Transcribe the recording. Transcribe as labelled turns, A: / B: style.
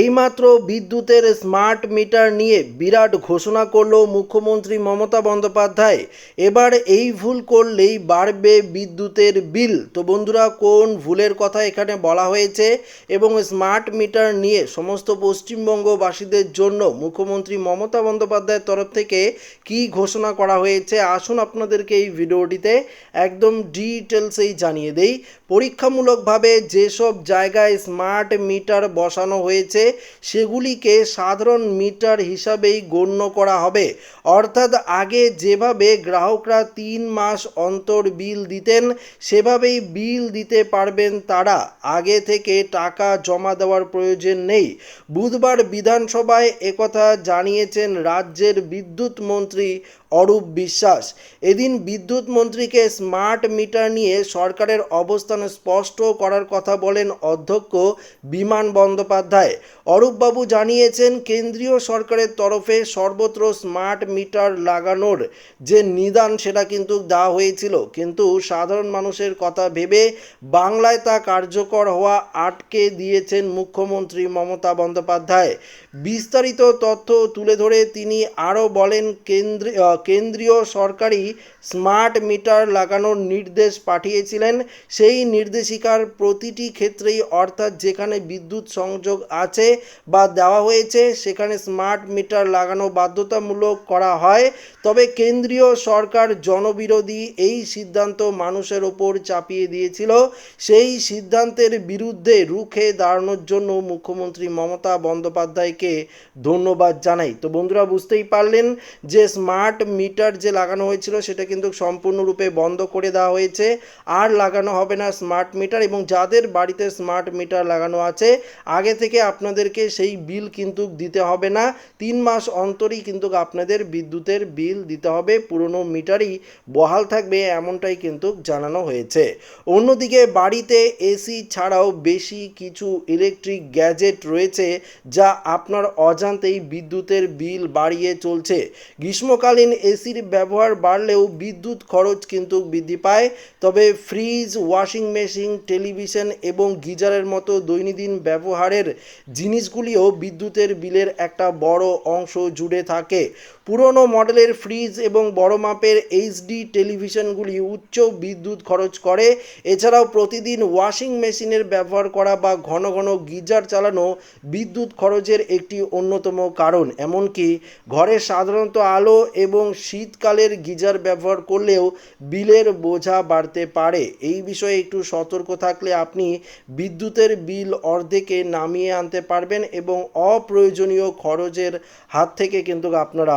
A: এইমাত্র বিদ্যুতের smart meter নিয়ে বিরাট ঘোষণা করল মুখ্যমন্ত্রী মমতা বন্দ্যোপাধ্যায়। এবার এই ভুল করলেই বাড়বে বিদ্যুতের বিল। তো বন্ধুরা, কোন ভুলের কথা এখানে বলা হয়েছে এবং স্মার্ট মিটার নিয়ে সমস্ত পশ্চিমবঙ্গবাসীদের জন্য মুখ্যমন্ত্রী মমতা বন্দ্যোপাধ্যায়ের তরফ থেকে কি ঘোষণা করা হয়েছে, আসুন আপনাদেরকে এই ভিডিওটিতে একদম ডিটেলসেই জানিয়ে দেই। পরীক্ষামূলকভাবে যেসব জায়গায় স্মার্ট মিটার বসানো হয়েছে সেগুলিকে সাধারণ মিটার হিসাবেই গণ্য করা হবে। অর্থাৎ আগে যেভাবে গ্রাহকরা তিন মাস অন্তর বিল দিতেন, সেভাবেই বিল দিতে পারবেন তারা। আগে থেকে টাকা জমা দেওয়ার প্রয়োজন নেই। বুধবার বিধানসভায় একথা জানিয়েছেন রাজ্যের বিদ্যুৎ মন্ত্রী অরূপ বিশ্বাস। এদিন বিদ্যুৎ মন্ত্রীকে স্মার্ট মিটার নিয়ে সরকারের অবস্থান স্পষ্ট করার কথা বলেন অধ্যক্ষ বিমান বন্দ্যোপাধ্যায়। অরূপবাবু জানিয়েছেন, কেন্দ্রীয় সরকারের তরফে সর্বত্র স্মার্ট মিটার লাগানোর যে নিদান, সেটা কিন্তু দেওয়া হয়েছিল। কিন্তু সাধারণ মানুষের কথা ভেবে বাংলায় তা কার্যকর হওয়া আটকে দিয়েছেন মুখ্যমন্ত্রী মমতা বন্দ্যোপাধ্যায়। বিস্তারিত তথ্য তুলে ধরে তিনি আরও বলেন কেন্দ্রীয় কেন্দ্রীয় সরকারি স্মার্ট মিটার লাগানোর নির্দেশ পাঠিয়েছিলেন। সেই নির্দেশিকার প্রতিটি ক্ষেত্রেই অর্থাৎ যেখানে বিদ্যুৎ সংযোগ আছে বা দেওয়া হয়েছে, সেখানে স্মার্ট মিটার লাগানো বাধ্যতামূলক করা হয়। তবে কেন্দ্রীয় সরকার জনবিরোধী এই সিদ্ধান্ত মানুষের ওপর চাপিয়ে দিয়েছিল। সেই সিদ্ধান্তের বিরুদ্ধে রুখে দাঁড়ানোর জন্য মুখ্যমন্ত্রী মমতা বন্দ্যোপাধ্যায়কে ধন্যবাদ জানাই। তো বন্ধুরা, বুঝতেই পারলেন যে স্মার্ট মিটার যে লাগানো হয়েছিল সেটা কিন্তু সম্পূর্ণরূপে বন্ধ করে দেওয়া হয়েছে। আর লাগানো হবে না স্মার্ট মিটার এবং যাদের বাড়িতে স্মার্ট মিটার লাগানো আছে, আগে থেকে আপনাদেরকে সেই বিল কিন্তু দিতে হবে না। তিন মাস অন্তরই কিন্তু আপনাদের বিদ্যুতের বিল দিতে হবে। পুরনো মিটারই বহাল থাকবে এমনটাই কিন্তু জানানো হয়েছে। অন্যদিকে বাড়িতে এসি ছাড়াও বেশি কিছু ইলেকট্রিক গ্যাজেট রয়েছে, যা আপনার অজান্তেই বিদ্যুতের বিল বাড়িয়ে চলছে। গ্রীষ্মকালীন এসির ব্যবহার বাড়লেও বিদ্যুৎ খরচ কিন্তু বৃদ্ধি পায়। তবে ফ্রিজ, ওয়াশিং মেশিন, টেলিভিশন এবং গিজারের মতো দৈনন্দিন ব্যবহারের জিনিসগুলিও বিদ্যুতের বিলের একটা বড় অংশ জুড়ে থাকে। পুরনো মডেলের ফ্রিজ এবং বড় মাপের এইচডি টেলিভিশনগুলি উচ্চ বিদ্যুৎ খরচ করে। এছাড়াও প্রতিদিন ওয়াশিং মেশিনের ব্যবহার করা বা ঘন ঘন গিজার চালানো বিদ্যুৎ খরচের একটি অন্যতম কারণ। এমনকি ঘরে সাধারণত আলো এবং শীতকালের গিজার ব্যবহার করলেও বিলের বোঝা বাড়তে পারে। এই বিষয়ে একটু সতর্ক থাকলে আপনি বিদ্যুতের বিল অর্ধেকে নামিয়ে আনতে পারবেন এবং অপ্রয়োজনীয় খরচের হাত থেকে কিন্তু আপনারা